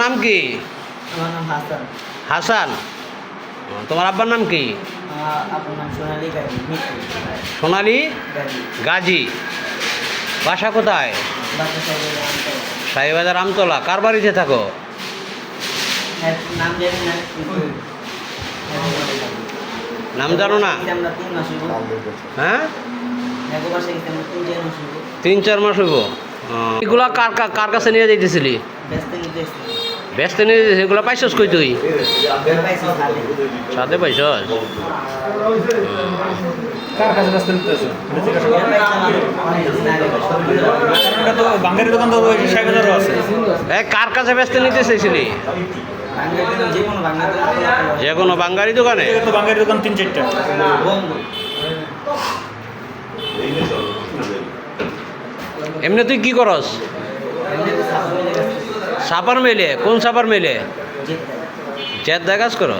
নাম কি? আমার নাম হাসান। হাসান। তোমার আব্বার নাম কি? সোনালি গাজী বাসা কোথায়? সাইবাজার আমতলা। কার বাড়িতে থাকো? হ্যাঁ, নাম জানি না হ্যাঁ? তিন চার মাস হইব। এগুলা কার কার- কার কাছে নিয়ে যাইতেছিলি? ব্যস্ত নিয়ে এগুলা পাইছস কই তুই? সাথে পাইছস? কার কাছে ব্যস্ত নিতেছে বাঙ্গারি এ কার কাছে ব্যস্ত নিতে চাইছিলি যে কোনো বাঙালি দোকানে? বাঙ্গারি দোকান তিন চারটা। এমনি তুই কি করস? সাপার মেলে কোন সাপার মেলে? চেত দেখাস হলো।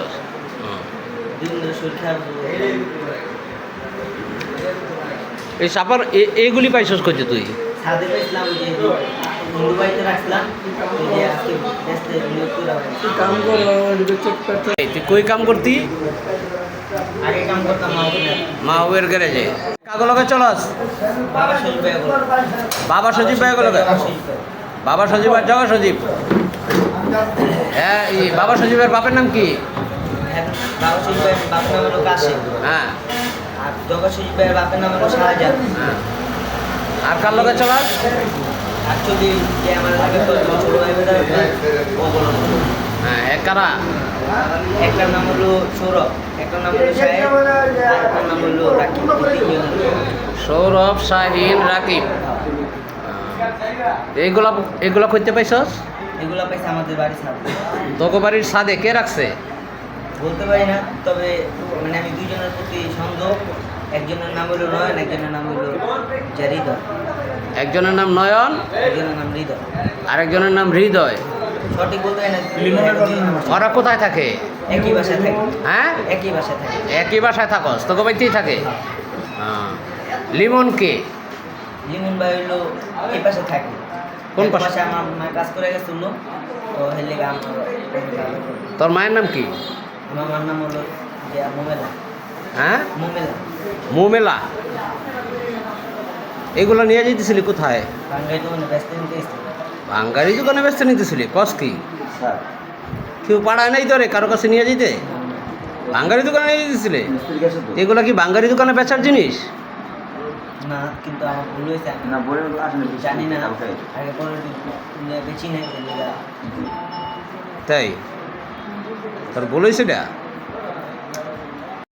এই সাপার এইগুলি পাইছস করছে তুই? করে কই কাম করতি? আগে কাম করতাম মাহবুবের মা ওয়ের গ্যারেজে। কাগলকে চলস? বাবা শরীর পেয়ে বাবা সজীব ভাই বাবা সজীব আর জগা সজীব। হ্যাঁ এই বাবা সজীবের বাপের নাম কি? বাবা শরীর বাপের নাম হলো হ্যাঁ। আর জগা বাপের নাম হলো শাহজাহান হ্যাঁ। আর কার অ্যাকচুয়ালি যে আমার লাগে তো ছোট ভাই বেটা হ্যাঁ এক কারা? একটার নাম হলো সৌরভ একটার নাম হলো সাহেব আর একটার নাম হলো রাকিব। সৌরভ শাহিন রাকিব। এইগুলা এইগুলা করতে পাইছস? এগুলো পাইছে আমাদের বাড়ি সামনে তোকে বাড়ির সাদে কে রাখছে? বলতে পারি না তবে মানে আমি দুইজনের প্রতি সন্দেহ একজনের নাম হলো নয়ন একজনের নাম হলো হৃদয় একজনের নাম নয়ন একজনের নাম হৃদয়। আরেকজনের নাম হৃদয়। সঠিক বলতে পারি না না। ওরা কোথায় থাকে? একই বাসায় থাকে। হ্যাঁ? একই বাসায় থাকে। একই বাসায় থাকস তোকে বাড়িতেই থাকে। হ্যাঁ। লিমন কে লিমন ভাই হইল এই পাশে থাকে। কোন পাশে? আমার মায়ের কাজ করে গেছিল তো হেলে আমার তোর মায়ের নাম কি? আমার মার নাম হলো মোমেলা। হ্যাঁ? মোমেলা। মোমেলা? এগুলো নিয়ে যেতেছিলি কোথায়? বাঙ্গারি দোকানে ব্যস্ত নিতেছিলি? কস কি? কেউ পাড়ায় নাই তোরে কারও কাছে নিয়ে যেতে? বাঙ্গারি দোকানে নিয়ে যেতেছিলে? এগুলো কি বাঙ্গারি দোকানে বেচার জিনিস? না কিন্তু আমার ভুল হয়েছে না বলে আসলে জানি না। আগে বলে বেশি নেই তাই? তোর বলেছে এটা